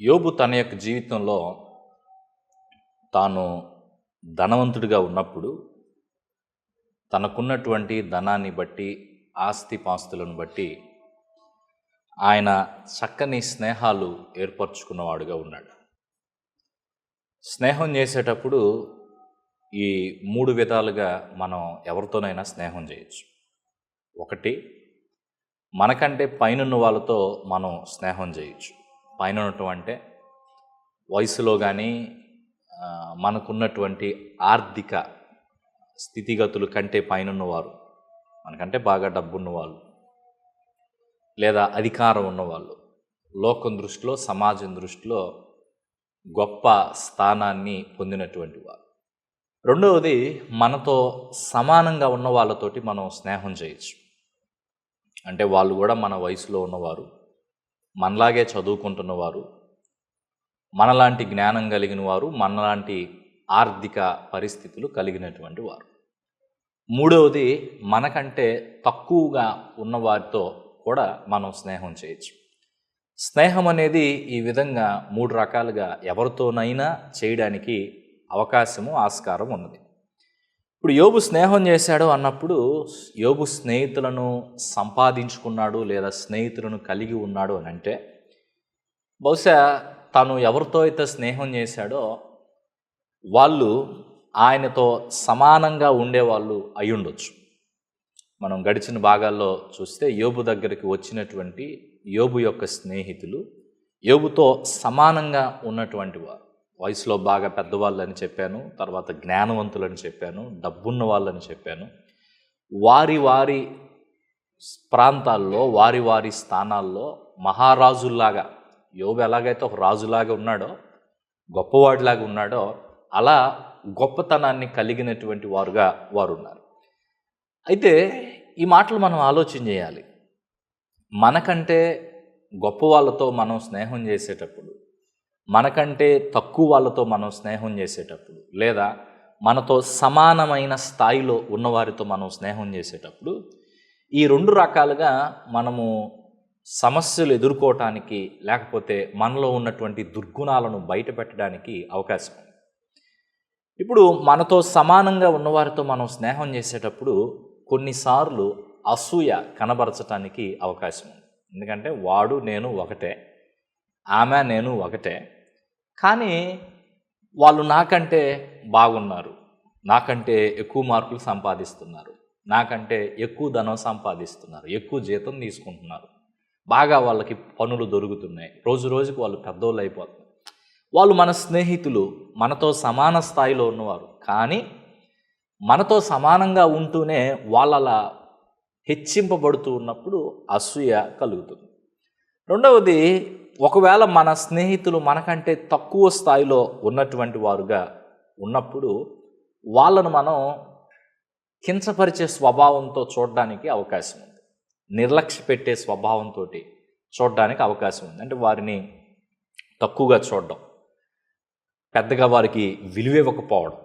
యోబు తన యొక్క జీవితంలో తాను ధనవంతుడిగా ఉన్నప్పుడు తనకున్నటువంటి ధనాన్ని బట్టి ఆస్తి పాస్తులను బట్టి ఆయన చక్కని స్నేహాలు ఏర్పరచుకున్నవాడుగా ఉన్నాడు. స్నేహం చేసేటప్పుడు ఈ మూడు విధాలుగా మనం ఎవరితోనైనా స్నేహం చేయొచ్చు. ఒకటి మనకంటే పైనున్న వాళ్ళతో మనం స్నేహం చేయొచ్చు. పైన ఉన్నటువంటి వయసులో కానీ మనకున్నటువంటి ఆర్థిక స్థితిగతులు కంటే పైనున్నవారు. మనకంటే బాగా డబ్బున్న వాళ్ళు లేదా అధికారం ఉన్నవాళ్ళు. లోకం దృష్టిలో సమాజం దృష్టిలో గొప్ప స్థానాన్ని పొందినటువంటి వారు. రెండవది మనతో సమానంగా ఉన్న వాళ్ళతోటి మనం స్నేహం చేయొచ్చు. అంటే వాళ్ళు కూడా మన వయసులో ఉన్నవారు. మనలాగే చదువుకుంటున్నవారు మనలాంటి జ్ఞానం కలిగిన వారు మనలాంటి ఆర్థిక పరిస్థితులు కలిగినటువంటి వారు. మూడవది మనకంటే తక్కువగా ఉన్నవారితో కూడా మనం స్నేహం చేయొచ్చు. స్నేహం అనేది ఈ విధంగా మూడు రకాలుగా ఎవరితోనైనా చేయడానికి అవకాశము ఆస్కారం ఉన్నది. ఇప్పుడు యోబు స్నేహం చేశాడు అన్నప్పుడు యోబు స్నేహితులను సంపాదించుకున్నాడు లేదా స్నేహితులను కలిగి ఉన్నాడు అని అంటే బహుశా తను ఎవరితో అయితే స్నేహం చేశాడో వాళ్ళు ఆయనతో సమానంగా ఉండేవాళ్ళు అయి మనం గడిచిన భాగాల్లో చూస్తే యోబు దగ్గరికి వచ్చినటువంటి యోబు యొక్క స్నేహితులు యోబుతో సమానంగా ఉన్నటువంటి వారు. వయసులో బాగా పెద్దవాళ్ళని చెప్పాను తర్వాత జ్ఞానవంతులని చెప్పాను డబ్బున్న వాళ్ళని చెప్పాను. వారి వారి ప్రాంతాల్లో వారి వారి స్థానాల్లో మహారాజుల్లాగా యోగు ఎలాగైతే ఒక రాజులాగా ఉన్నాడో గొప్పవాడిలాగా ఉన్నాడో అలా గొప్పతనాన్ని కలిగినటువంటి వారుగా వారు ఉన్నారు అయితే ఈ మాటలు మనం ఆలోచన చేయాలి. మనకంటే గొప్ప వాళ్ళతో మనం స్నేహం చేసేటప్పుడు మనకంటే తక్కువ వాళ్ళతో మనం స్నేహం చేసేటప్పుడు లేదా మనతో సమానమైన స్థాయిలో ఉన్నవారితో మనం స్నేహం చేసేటప్పుడు ఈ రెండు రకాలుగా మనము సమస్యలు ఎదుర్కోవటానికి లేకపోతే మనలో ఉన్నటువంటి దుర్గుణాలను బయటపెట్టడానికి అవకాశం ఉంది. ఇప్పుడు మనతో సమానంగా ఉన్నవారితో మనం స్నేహం చేసేటప్పుడు కొన్నిసార్లు అసూయ కనబరచటానికి అవకాశం ఉంది. ఎందుకంటే వాడు నేను ఒకటే ఆమె నేను ఒకటే కానీ వాళ్ళు నాకంటే బాగున్నారు. నాకంటే ఎక్కువ మార్కులు సంపాదిస్తున్నారు. నాకంటే ఎక్కువ ధనం సంపాదిస్తున్నారు. ఎక్కువ జీతం తీసుకుంటున్నారు. బాగా వాళ్ళకి పనులు దొరుకుతున్నాయి. రోజు రోజుకు వాళ్ళు పెద్దోళ్ళు అయిపోతున్నారు. వాళ్ళు మన స్నేహితులు మనతో సమాన స్థాయిలో ఉన్నవారు. కానీ మనతో సమానంగా ఉంటూనే వాళ్ళలా హెచ్చింపబడుతూ ఉన్నప్పుడు అసూయ కలుగుతుంది. రెండవది ఒకవేళ మన స్నేహితులు మనకంటే తక్కువ స్థాయిలో ఉన్నటువంటి వారుగా ఉన్నప్పుడు వాళ్ళను మనం కించపరిచే స్వభావంతో చూడడానికి అవకాశం ఉంది. నిర్లక్ష్య పెట్టే స్వభావంతో చూడడానికి అవకాశం ఉంది. అంటే వారిని తక్కువగా చూడడం పెద్దగా వారికి విలువ ఇవ్వకపోవడం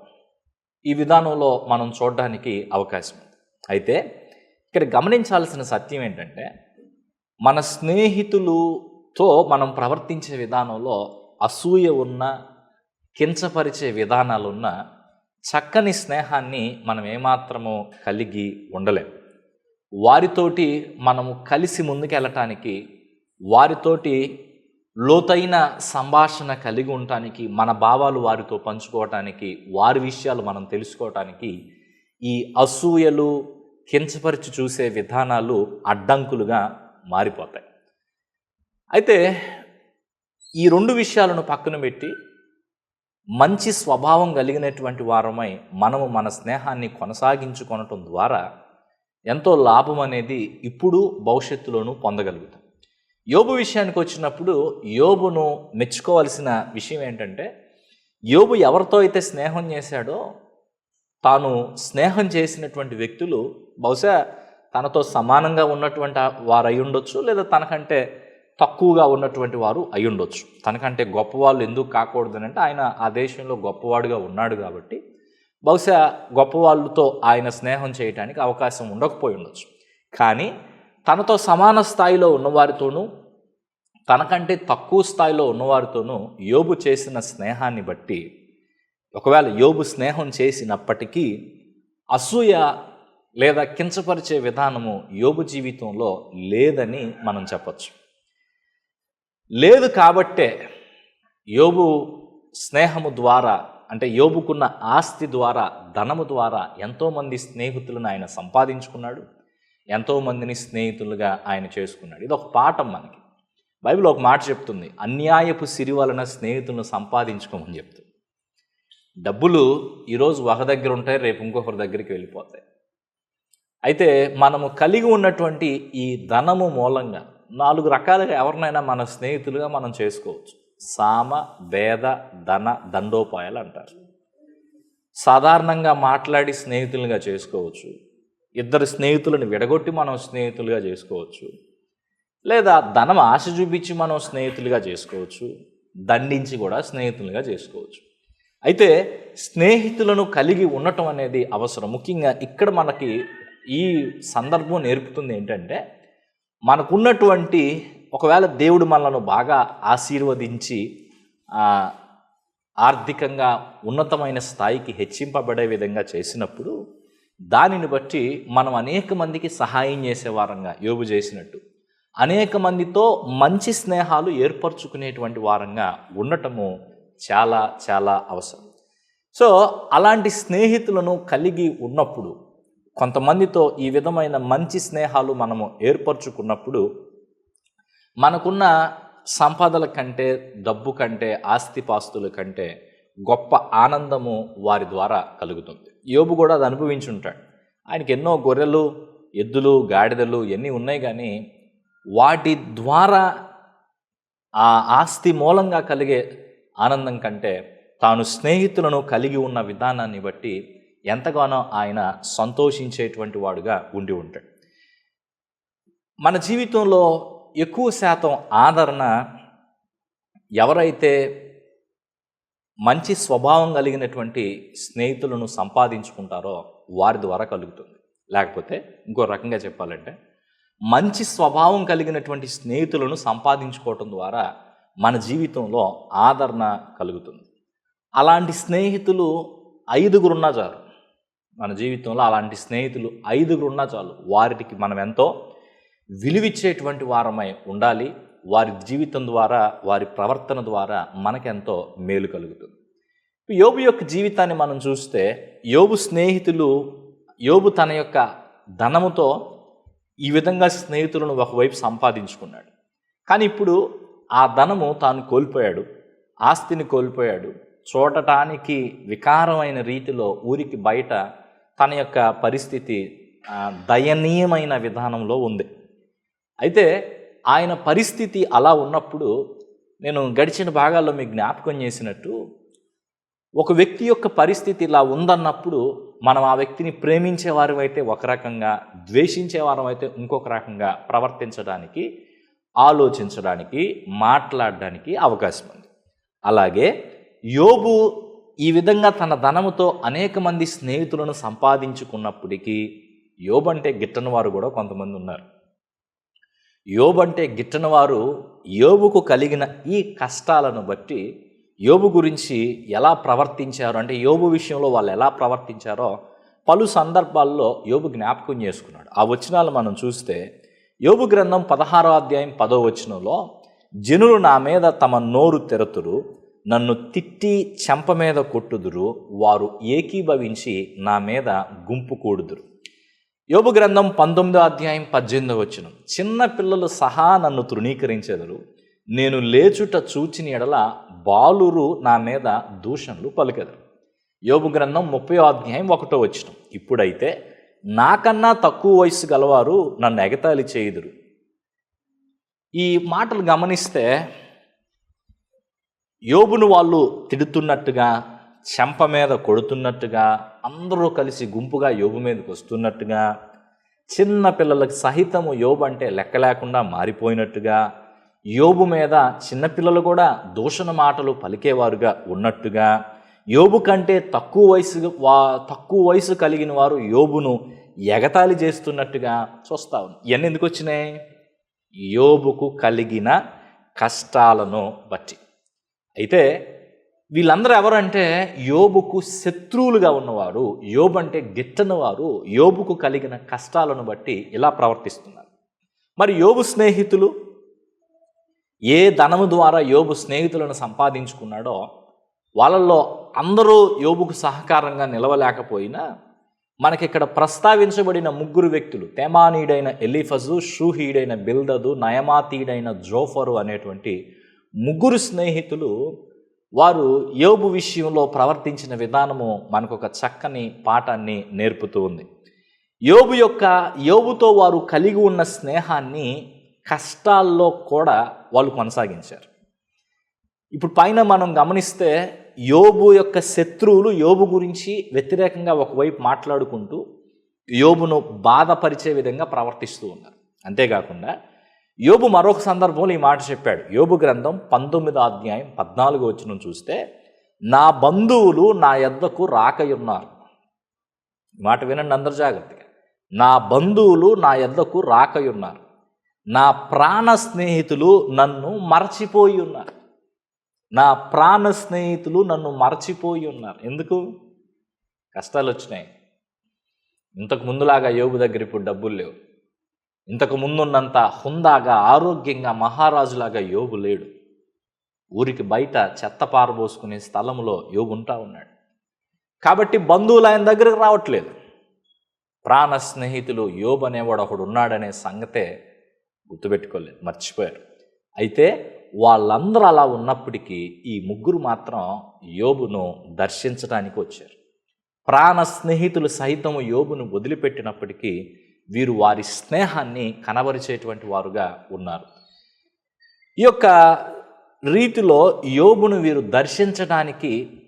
ఈ విధానంలో మనం చూడడానికి అవకాశం ఉంది. అయితే ఇక్కడ గమనించాల్సిన సత్యం ఏంటంటే మన స్నేహితులు తో మనం ప్రవర్తించే విధానంలో అసూయ ఉన్న కించపరిచే విధానాలున్న చక్కని స్నేహాన్ని మనం ఏమాత్రము కలిగి ఉండలేం. వారితోటి మనము కలిసి ముందుకెళ్ళటానికి వారితోటి లోతైన సంభాషణ కలిగి ఉండటానికి మన భావాలు వారితో పంచుకోవటానికి వారి విషయాలు మనం తెలుసుకోవటానికి ఈ అసూయలు కించపరిచి చూసే విధానాలు అడ్డంకులుగా మారిపోతాయి. అయితే ఈ రెండు విషయాలను పక్కన పెట్టి మంచి స్వభావం కలిగినటువంటి వారమై మనము మన స్నేహాన్ని కొనసాగించుకొనటం ద్వారా ఎంతో లాభం అనేది ఇప్పుడు భవిష్యత్తులోనూ పొందగలుగుతాం. యోబు విషయానికి వచ్చినప్పుడు యోబును మెచ్చుకోవాల్సిన విషయం ఏంటంటే యోబు ఎవరితో అయితే స్నేహం చేశాడో తాను స్నేహం చేసినటువంటి వ్యక్తులు బహుశా తనతో సమానంగా ఉన్నటువంటి వారై ఉండొచ్చు లేదా తనకంటే తక్కువగా ఉన్నటువంటి వారు అయి తనకంటే గొప్పవాళ్ళు ఎందుకు కాకూడదనంటే ఆయన ఆ దేశంలో గొప్పవాడుగా ఉన్నాడు కాబట్టి బహుశా గొప్పవాళ్ళతో ఆయన స్నేహం చేయడానికి అవకాశం ఉండకపోయి ఉండొచ్చు. కానీ తనతో సమాన స్థాయిలో ఉన్నవారితోనూ తనకంటే తక్కువ స్థాయిలో ఉన్నవారితోనూ యోబు చేసిన స్నేహాన్ని బట్టి ఒకవేళ యోబు స్నేహం చేసినప్పటికీ అసూయ లేదా కించపరిచే విధానము యోగు జీవితంలో లేదని మనం చెప్పచ్చు. లేదు కాబట్టే యోబు స్నేహము ద్వారా అంటే యోబుకున్న ఆస్తి ద్వారా ధనము ద్వారా ఎంతోమంది స్నేహితులను ఆయన సంపాదించుకున్నాడు ఎంతోమందిని స్నేహితులుగా ఆయన చేసుకున్నాడు. ఇది ఒక పాఠం మనకి. బైబిల్ ఒక మాట చెప్తుంది అన్యాయపు సిరి వలన స్నేహితులను సంపాదించుకోమని చెప్తుంది. డబ్బులు ఈరోజు ఒక దగ్గర ఉంటాయి రేపు ఇంకొకరి దగ్గరికి వెళ్ళిపోతాయి. అయితే మనము కలిగి ఉన్నటువంటి ఈ ధనము మూలంగా నాలుగు రకాలుగా ఎవరినైనా మన స్నేహితులుగా మనం చేసుకోవచ్చు. సామ భేద ధన దండోపాయాలు అంటారు. సాధారణంగా మాట్లాడి స్నేహితులుగా చేసుకోవచ్చు. ఇద్దరు స్నేహితులను విడగొట్టి మనం స్నేహితులుగా చేసుకోవచ్చు. లేదా ధనం ఆశ చూపించి మనం స్నేహితులుగా చేసుకోవచ్చు. దండించి కూడా స్నేహితులుగా చేసుకోవచ్చు. అయితే స్నేహితులను కలిగి ఉండటం అనేది అవసరం. ముఖ్యంగా ఇక్కడ మనకి ఈ సందర్భం నేర్పుతుంది ఏంటంటే మనకున్నటువంటి ఒకవేళ దేవుడు మనలను బాగా ఆశీర్వదించి ఆర్థికంగా ఉన్నతమైన స్థాయికి హెచ్చింపబడే విధంగా చేసినప్పుడు దానిని బట్టి మనం అనేక మందికి సహాయం చేసే వారంగా యోగు చేసినట్టు అనేక మందితో మంచి స్నేహాలు ఏర్పరచుకునేటువంటి వారంగా ఉండటము చాలా చాలా అవసరం. సో అలాంటి స్నేహితులను కలిగి ఉన్నప్పుడు కొంతమందితో ఈ విధమైన మంచి స్నేహాలు మనము ఏర్పరచుకున్నప్పుడు మనకున్న సంపదల కంటే డబ్బు కంటే ఆస్తిపాస్తుల కంటే గొప్ప ఆనందము వారి ద్వారా కలుగుతుంది. యోబు కూడా అది అనుభవించుంటాడు. ఆయనకి ఎన్నో గొర్రెలు ఎద్దులు గాడిదలు ఇవన్నీ ఉన్నాయి కానీ వాటి ద్వారా ఆ ఆస్తి మూలంగా కలిగే ఆనందం కంటే తాను స్నేహితులను కలిగి ఉన్న విధానాన్ని బట్టి ఎంతగానో ఆయన సంతోషించేటువంటి వాడుగా ఉండి ఉంటాడు. మన జీవితంలో ఎక్కువ శాతం ఆదరణ ఎవరైతే మంచి స్వభావం కలిగినటువంటి స్నేహితులను సంపాదించుకుంటారో వారి ద్వారా కలుగుతుంది. లేకపోతే ఇంకో రకంగా చెప్పాలంటే మంచి స్వభావం కలిగినటువంటి స్నేహితులను సంపాదించుకోవటం ద్వారా మన జీవితంలో ఆదరణ కలుగుతుంది. అలాంటి స్నేహితులు ఐదుగురున్నా చాలు. మన జీవితంలో అలాంటి స్నేహితులు ఐదుగురు ఉన్నా చాలు. వారికి మనం ఎంతో విలువిచ్చేటువంటి వారమై ఉండాలి. వారి జీవితం ద్వారా వారి ప్రవర్తన ద్వారా మనకెంతో మేలు కలుగుతుంది. యోబు యొక్క జీవితాన్ని మనం చూస్తే యోబు స్నేహితులు యోబు తన యొక్క ధనముతో ఈ విధంగా స్నేహితులను ఒకవైపు సంపాదించుకున్నాడు. కానీ ఇప్పుడు ఆ ధనము తాను కోల్పోయాడు ఆస్తిని కోల్పోయాడు. చూడటానికి వికారమైన రీతిలో ఊరికి బయట తన యొక్క పరిస్థితి దయనీయమైన విధానంలో ఉంది. అయితే ఆయన పరిస్థితి అలా ఉన్నప్పుడు నేను గడిచిన భాగాల్లో మీకు జ్ఞాపకం చేసినట్టు ఒక వ్యక్తి యొక్క పరిస్థితి ఇలా ఉందన్నప్పుడు మనం ఆ వ్యక్తిని ప్రేమించేవారు అయితే ఒక రకంగా ద్వేషించేవారమైతే ఇంకొక రకంగా ప్రవర్తించడానికి ఆలోచించడానికి మాట్లాడడానికి అవకాశం ఉంది. అలాగే యోబు ఈ విధంగా తన ధనముతో అనేక మంది స్నేహితులను సంపాదించుకున్నప్పటికీ యోబు అంటే గిట్టని వారు కూడా కొంతమంది ఉన్నారు. యోబు అంటే గిట్టని వారు యోబుకు కలిగిన ఈ కష్టాలను బట్టి యోబు గురించి ఎలా ప్రవర్తించారు అంటే యోబు విషయంలో వాళ్ళు ఎలా ప్రవర్తించారో పలు సందర్భాల్లో యోబు జ్ఞాపకం చేసుకున్నాడు. ఆ వచనాలు మనం చూస్తే యోబు గ్రంథం పదహారో అధ్యాయం పదో వచనంలో జనులు నా మీద తమ నోరు తెరతురు నన్ను తిట్టి చెంప మీద కొట్టుదురు వారు ఏకీభవించి నా మీద గుంపు కూడుదురు. యోబు గ్రంథం పంతొమ్మిదో అధ్యాయం పద్దెనిమిదో వచ్చిన చిన్న పిల్లలు సహా నన్ను తృణీకరించెదరు. నేను లేచుట చూచిన ఎడల బాలురు నా మీద దూషణలు పలికెదరు. యోబు గ్రంథం ముప్పై అధ్యాయం ఒకటో వచ్చిన ఇప్పుడైతే నాకన్నా తక్కువ వయసు గలవారు నన్ను ఎగతాళి చేయుదురు. ఈ మాటలు గమనిస్తే యోబును వాళ్ళు తిడుతున్నట్టుగా చెంప మీద కొడుతున్నట్టుగా అందరూ కలిసి గుంపుగా యోబు మీదకి వస్తున్నట్టుగా చిన్న పిల్లలకు సహితము యోబు అంటే లెక్క లేకుండా మారిపోయినట్టుగా యోబు మీద చిన్నపిల్లలు కూడా దూషణ మాటలు పలికేవారుగా ఉన్నట్టుగా యోబు కంటే తక్కువ వయసు వా తక్కువ వయసు కలిగిన వారు యోబును ఎగతాళి చేస్తున్నట్టుగా చూస్తా ఉన్నాం. ఇవన్నీ ఎందుకు వచ్చినాయి? యోబుకు కలిగిన కష్టాలను బట్టి. అయితే వీళ్ళందరూ ఎవరంటే యోబుకు శత్రువులుగా ఉన్నవారు. యోబు అంటే గిట్టని వారు యోబుకు కలిగిన కష్టాలను బట్టి ఇలా ప్రవర్తిస్తున్నారు. మరి యోబు స్నేహితులు? ఏ ధనము ద్వారా యోబు స్నేహితులను సంపాదించుకున్నాడో వాళ్ళల్లో అందరూ యోబుకు సహకారంగా నిలవలేకపోయినా మనకి ఇక్కడ ప్రస్తావించబడిన ముగ్గురు వ్యక్తులు తేమానీయుడైన ఎలిఫజు షూహీడైన బిల్దదు నయమాతీయుడైన జోఫరు అనేటువంటి ముగ్గురు స్నేహితులు వారు యోబు విషయంలో ప్రవర్తించిన విధానము మనకు ఒక చక్కని పాఠాన్ని నేర్పుతూ ఉంది. యోబు యొక్క యోబుతో వారు కలిగి ఉన్న స్నేహాన్ని కష్టాల్లో కూడా వాళ్ళు కొనసాగించారు. ఇప్పుడు పైన మనం గమనిస్తే యోబు యొక్క శత్రువులు యోబు గురించి వ్యతిరేకంగా ఒకవైపు మాట్లాడుకుంటూ యోబును బాధపరిచే విధంగా ప్రవర్తిస్తూ ఉన్నారు. అంతేకాకుండా యోబు మరొక సందర్భంలో ఈ మాట చెప్పాడు. యోబు గ్రంథం పంతొమ్మిదో అధ్యాయం పద్నాలుగు వచ్చిన చూస్తే నా బంధువులు నా ఎద్దకు రాకయున్నారు. ఈ మాట వినండి అందరు జాగ్రత్తగా. నా బంధువులు నా ఎద్దకు రాకయున్నారు. నా ప్రాణ స్నేహితులు నన్ను మరచిపోయి ఉన్నారు. నా ప్రాణ స్నేహితులు నన్ను మరచిపోయి ఉన్నారు. ఎందుకు? కష్టాలు వచ్చినాయి. ఇంతకు ముందులాగా యోగు దగ్గర ఇప్పుడు డబ్బులు లేవు. ఇంతకు ముందున్నంత హుందాగా ఆరోగ్యంగా మహారాజులాగా యోగు లేడు. ఊరికి బయట చెత్త పారబోసుకునే స్థలంలో యోగు ఉంటా ఉన్నాడు. కాబట్టి బంధువులు ఆయన దగ్గరకు రావట్లేదు. ప్రాణ స్నేహితులు యోబు అనేవాడు ఒకడు ఉన్నాడనే సంగతే గుర్తుపెట్టుకోలేదు మర్చిపోయారు. అయితే వాళ్ళందరూ అలా ఉన్నప్పటికీ ఈ ముగ్గురు మాత్రం యోబును దర్శించడానికి వచ్చారు. ప్రాణ స్నేహితులు సైతం యోబును వదిలిపెట్టినప్పటికీ వీరు వారి స్నేహాన్ని కనబరిచేటువంటి వారుగా ఉన్నారు. ఈ యొక్క రీతిలో యోబును వీరు దర్శించడానికి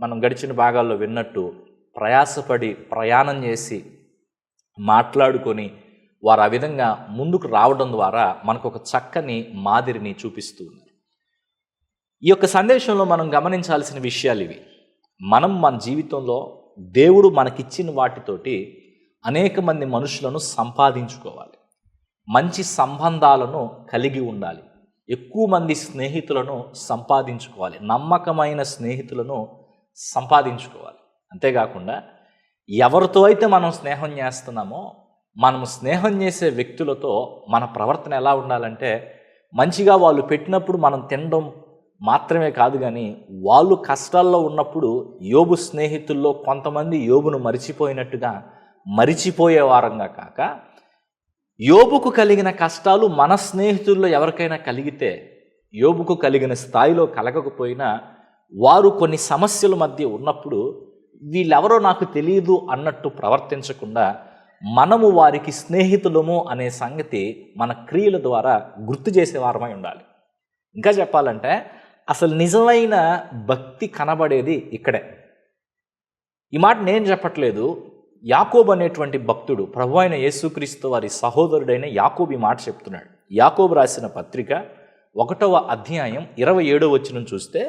మనం గడిచిన భాగాల్లో విన్నట్టు ప్రయాసపడి ప్రయాణం చేసి మాట్లాడుకొని వారు ఆ విధంగా ముందుకు రావడం ద్వారా మనకు ఒక చక్కని మాదిరిని చూపిస్తూ ఉన్నారు. ఈ యొక్క సందేశంలో మనం గమనించాల్సిన విషయాలు ఇవి. మనం మన జీవితంలో దేవుడు మనకిచ్చిన వాటితోటి అనేక మంది మనుషులను సంపాదించుకోవాలి. మంచి సంబంధాలను కలిగి ఉండాలి. ఎక్కువ మంది స్నేహితులను సంపాదించుకోవాలి. నమ్మకమైన స్నేహితులను సంపాదించుకోవాలి. అంతేకాకుండా ఎవరితో అయితే మనం స్నేహం చేస్తున్నామో మనము స్నేహం చేసే వ్యక్తులతో మన ప్రవర్తన ఎలా ఉండాలంటే మంచిగా వాళ్ళు పెట్టినప్పుడు మనం తినడం మాత్రమే కాదు కానీ వాళ్ళు కష్టాల్లో ఉన్నప్పుడు యోబు స్నేహితుల్లో కొంతమంది యోబును మరిచిపోయినట్టుగా మరిచిపోయే వారంగా కాక యోబుకు కలిగిన కష్టాలు మన స్నేహితుల్లో ఎవరికైనా కలిగితే యోబుకు కలిగిన స్థాయిలో కలగకపోయినా వారు కొన్ని సమస్యల మధ్య ఉన్నప్పుడు వీళ్ళెవరో నాకు తెలియదు అన్నట్టు ప్రవర్తించకుండా మనము వారికి స్నేహితులము అనే సంగతి మన క్రియల ద్వారా గుర్తు చేసేవారమై ఉండాలి. ఇంకా చెప్పాలంటే అసలు నిజమైన భక్తి కనబడేది ఇక్కడే. ఈ మాట నేను చెప్పట్లేదు యాకోబ్ అనేటువంటి భక్తుడు ప్రభు అయిన యేసుక్రీస్తు వారి సహోదరుడైన యాకోబి మాట చెప్తున్నాడు. యాకోబు రాసిన పత్రిక ఒకటవ అధ్యాయం ఇరవై ఏడవ వచ్చిన చూస్తే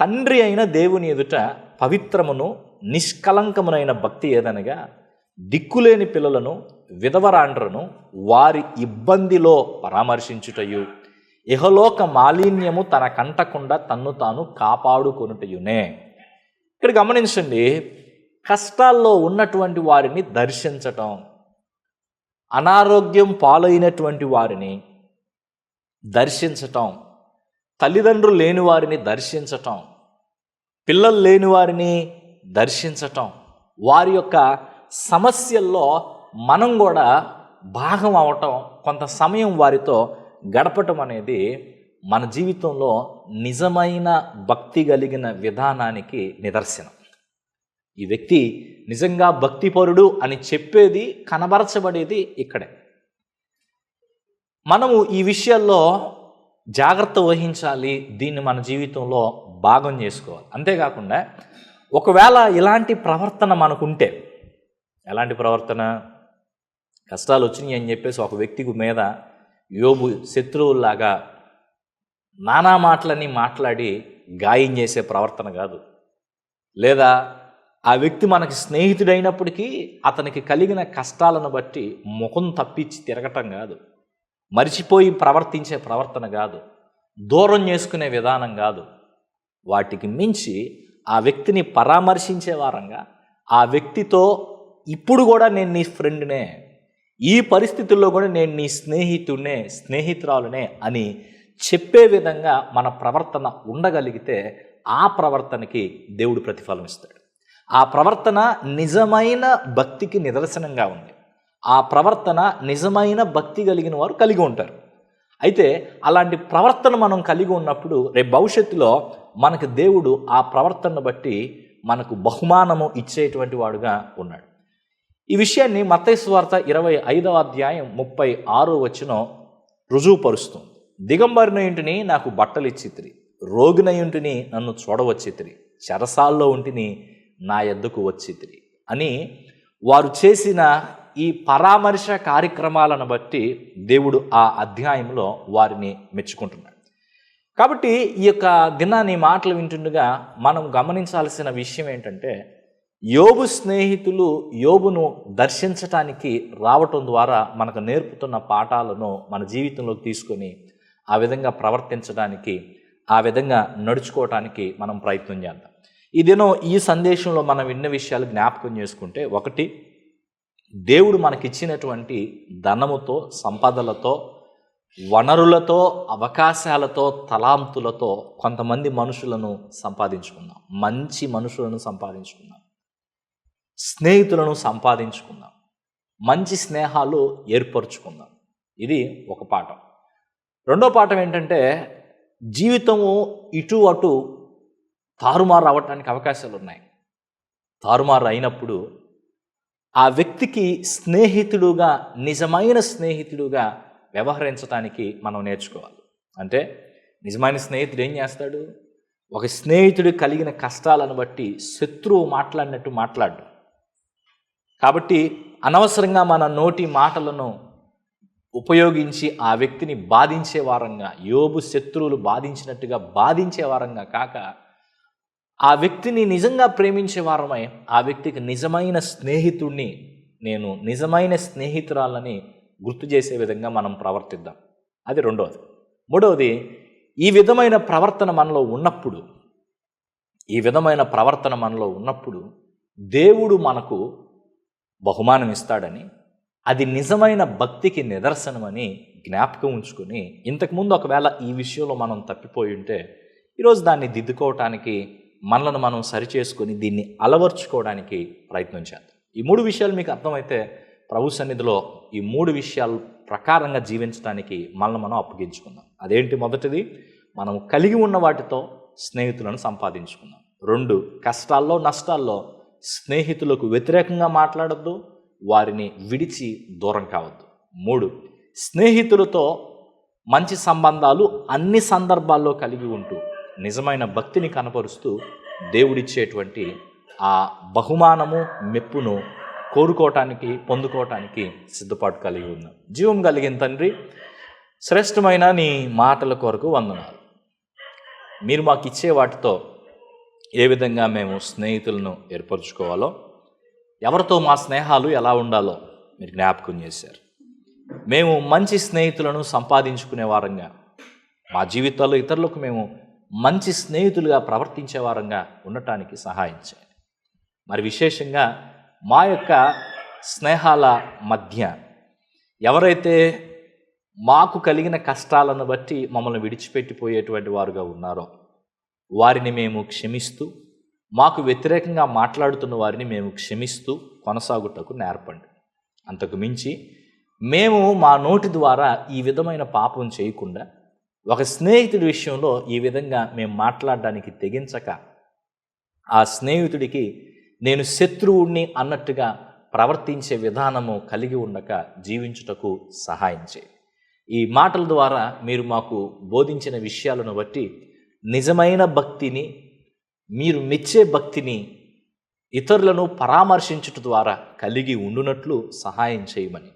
తండ్రి అయిన దేవుని ఎదుట పవిత్రమును నిష్కలంకమునైన భక్తి ఏదనగా దిక్కులేని పిల్లలను విధవరాండ్రను వారి ఇబ్బందిలో పరామర్శించుటయు. ఇహలోక మాలిన్యము తన కంటకుండా తన్ను తాను కాపాడుకొనుటయునే. ఇక్కడ గమనించండి కష్టాల్లో ఉన్నటువంటి వారిని దర్శించటం అనారోగ్యం పాలైనటువంటి వారిని దర్శించటం తల్లిదండ్రులు లేని వారిని దర్శించటం పిల్లలు లేని వారిని దర్శించటం వారి యొక్క సమస్యల్లో మనం కూడా భాగం అవటం కొంత సమయం వారితో గడపటం అనేది మన జీవితంలో నిజమైన భక్తి కలిగిన విధానానికి నిదర్శనం. ఈ వ్యక్తి నిజంగా భక్తిపరుడు అని చెప్పేది కనబరచబడేది ఇక్కడే. మనము ఈ విషయాల్లో జాగ్రత్త వహించాలి దీన్ని మన జీవితంలో భాగం చేసుకోవాలి. అంతేకాకుండా ఒకవేళ ఇలాంటి ప్రవర్తన మనకుంటే ఎలాంటి ప్రవర్తన? కష్టాలు వచ్చినాయి అని చెప్పేసి ఒక వ్యక్తి మీద యోబు శత్రువుల్లాగా నానా మాటలని మాట్లాడి గాయం చేసే ప్రవర్తన కాదు. లేదా ఆ వ్యక్తి మనకి స్నేహితుడైనప్పటికీ అతనికి కలిగిన కష్టాలను బట్టి ముఖం తప్పించి తిరగటం కాదు. మరిచిపోయి ప్రవర్తించే ప్రవర్తన కాదు. దూరం చేసుకునే విధానం కాదు. వాటికి మించి ఆ వ్యక్తిని పరామర్శించే వారంగా ఆ వ్యక్తితో ఇప్పుడు కూడా నేను నీ ఫ్రెండ్నే ఈ పరిస్థితుల్లో కూడా నేను నీ స్నేహితుడినే స్నేహితురాలునే అని చెప్పే విధంగా మన ప్రవర్తన ఉండగలిగితే ఆ ప్రవర్తనకి దేవుడు ప్రతిఫలం ఇస్తాడు ఆ ప్రవర్తన నిజమైన భక్తికి నిదర్శనంగా ఉంది. ఆ ప్రవర్తన నిజమైన భక్తి కలిగిన వారు కలిగి ఉంటారు. అయితే అలాంటి ప్రవర్తన మనం కలిగి ఉన్నప్పుడు రేపు భవిష్యత్తులో మనకు దేవుడు ఆ ప్రవర్తనను బట్టి మనకు బహుమానము ఇచ్చేటువంటి వాడుగా ఉన్నాడు. ఈ విషయాన్ని మత్తయి ఇరవై ఐదవ అధ్యాయం ముప్పై ఆరో వచ్చిన రుజువుపరుస్తుంది. దిగంబరిన ఇంటిని నాకు బట్టలు ఇచ్చితిరి రోగిన ఇంటిని నన్ను చూడవచ్చితిరి చెరసాల్లో ఉంటిని నా ఎద్దుకు వచ్చితిరి అని వారు చేసిన ఈ పరామర్శ కార్యక్రమాలను బట్టి దేవుడు ఆ అధ్యాయంలో వారిని మెచ్చుకుంటున్నాడు. కాబట్టి ఈ యొక్క దినాన్ని మాటలు వింటుండగా మనం గమనించాల్సిన విషయం ఏంటంటే యోబు స్నేహితులు యోబును దర్శించటానికి రావటం ద్వారా మనకు నేర్పుతున్న పాఠాలను మన జీవితంలోకి తీసుకొని ఆ విధంగా ప్రవర్తించడానికి ఆ విధంగా నడుచుకోవటానికి మనం ప్రయత్నం చేద్దాం. ఈ దినం ఈ సందేశంలో మనం విన్న విషయాలు జ్ఞాపకం చేసుకుంటే ఒకటి దేవుడు మనకిచ్చినటువంటి ధనముతో సంపదలతో వనరులతో అవకాశాలతో తలాంతులతో కొంతమంది మనుషులను సంపాదించుకుందాం. మంచి మనుషులను సంపాదించుకుందాం. స్నేహితులను సంపాదించుకుందాం. మంచి స్నేహాలు ఏర్పరచుకుందాం. ఇది ఒక పాఠం. రెండో పాఠం ఏంటంటే జీవితము ఇటు అటు తారుమారు అవ్వటానికి అవకాశాలు ఉన్నాయి తారుమారు అయినప్పుడు ఆ వ్యక్తికి స్నేహితుడుగా నిజమైన స్నేహితుడుగా వ్యవహరించడానికి మనం నేర్చుకోవాలి. అంటే నిజమైన స్నేహితుడు ఏం చేస్తాడు? ఒక స్నేహితుడు కలిగిన కష్టాలను బట్టి శత్రువు మాట్లాడినట్టు మాట్లాడు. కాబట్టి అనవసరంగా మన నోటి మాటలను ఉపయోగించి ఆ వ్యక్తిని బాధించే వారంగా యోబు శత్రువులు బాధించినట్టుగా బాధించే వారంగా కాక ఆ వ్యక్తిని నిజంగా ప్రేమించే వారమై ఆ వ్యక్తికి నిజమైన స్నేహితుడిని నేను నిజమైన స్నేహితురాలని గుర్తు చేసే విధంగా మనం ప్రవర్తిద్దాం. అది రెండవది మూడవది ఈ విధమైన ప్రవర్తన మనలో ఉన్నప్పుడు ఈ విధమైన ప్రవర్తన మనలో ఉన్నప్పుడు దేవుడు మనకు బహుమానం ఇస్తాడని అది నిజమైన భక్తికి నిదర్శనమని జ్ఞాపకం ఉంచుకొని ఇంతకుముందు ఒకవేళ ఈ విషయంలో మనం తప్పిపోయి ఉంటే ఈరోజు దాన్ని దిద్దుకోవటానికి మనలను మనం సరిచేసుకొని దీన్ని అలవర్చుకోవడానికి ప్రయత్నం చేద్దాం. ఈ మూడు విషయాలు మీకు అర్థమైతే ప్రభు సన్నిధిలో ఈ మూడు విషయాల ప్రకారంగా జీవించడానికి మనల్ని మనం అప్పగించుకుందాం. అదేంటి మొదటిది? మనం కలిగి ఉన్న వాటితో స్నేహితులను సంపాదించుకుందాం. రెండు కష్టాల్లో నష్టాల్లో స్నేహితులకు వ్యతిరేకంగా మాట్లాడద్దు వారిని విడిచి దూరం కావద్దు. మూడు స్నేహితులతో మంచి సంబంధాలు అన్ని సందర్భాల్లో కలిగి ఉంటూ నిజమైన భక్తిని కనపరుస్తూ దేవుడిచ్చేటువంటి ఆ బహుమానము మెప్పును కోరుకోవటానికి పొందుకోవటానికి సిద్ధపాటు కలిగి ఉన్నాం. జీవం కలిగిన తండ్రి శ్రేష్టమైన నీ మాటల కొరకు వందనాలు. మీరు మాకు ఇచ్చే వాటితో ఏ విధంగా మేము స్నేహితులను ఏర్పరచుకోవాలో ఎవరితో మా స్నేహాలు ఎలా ఉండాలో మీరు జ్ఞాపకం చేశారు. మేము మంచి స్నేహితులను సంపాదించుకునే వారంగా మా జీవితాల్లో ఇతరులకు మేము మంచి స్నేహితులుగా ప్రవర్తించే వారంగా ఉండటానికి సహాయం చేయండి మరి విశేషంగా మా యొక్క స్నేహాల మధ్య ఎవరైతే మాకు కలిగిన కష్టాలను బట్టి మమ్మల్ని విడిచిపెట్టిపోయేటువంటి వారుగా ఉన్నారో వారిని మేము క్షమిస్తూ మాకు వ్యతిరేకంగా మాట్లాడుతున్న వారిని మేము క్షమిస్తూ కొనసాగుటకు నేర్పండి. అంతకు మించి మేము మా నోటి ద్వారా ఈ విధమైన పాపం చేయకుండా ఒక స్నేహితుడి విషయంలో ఈ విధంగా మేము మాట్లాడడానికి తెగించక ఆ స్నేహితుడికి నేను శత్రువుణ్ణి అన్నట్టుగా ప్రవర్తించే విధానము కలిగి ఉండక జీవించుటకు సహాయం చేయి. ఈ మాటల ద్వారా మీరు మాకు బోధించిన విషయాలను బట్టి నిజమైన భక్తిని మీరు మెచ్చే భక్తిని ఇతరులను పరామర్శించుట ద్వారా కలిగి ఉండునట్లు సహాయం చేయమని.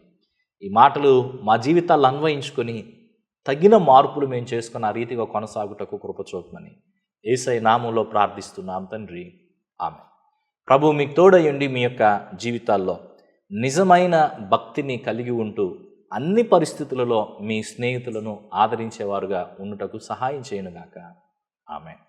ఈ మాటలు మా జీవితాలు అన్వయించుకొని తగిన మార్పులు మేము చేసుకున్న ఆ రీతిగా కొనసాగుటకు కృపచూపమని ఏసై నామంలో ప్రార్థిస్తున్నాం తండ్రి. ఆమె ప్రభు మీకు తోడయ్యండి మీ యొక్క జీవితాల్లో నిజమైన భక్తిని కలిగి ఉంటూ అన్ని పరిస్థితులలో మీ స్నేహితులను ఆదరించేవారుగా ఉండుటకు సహాయం చేయనుగాక. ఆమె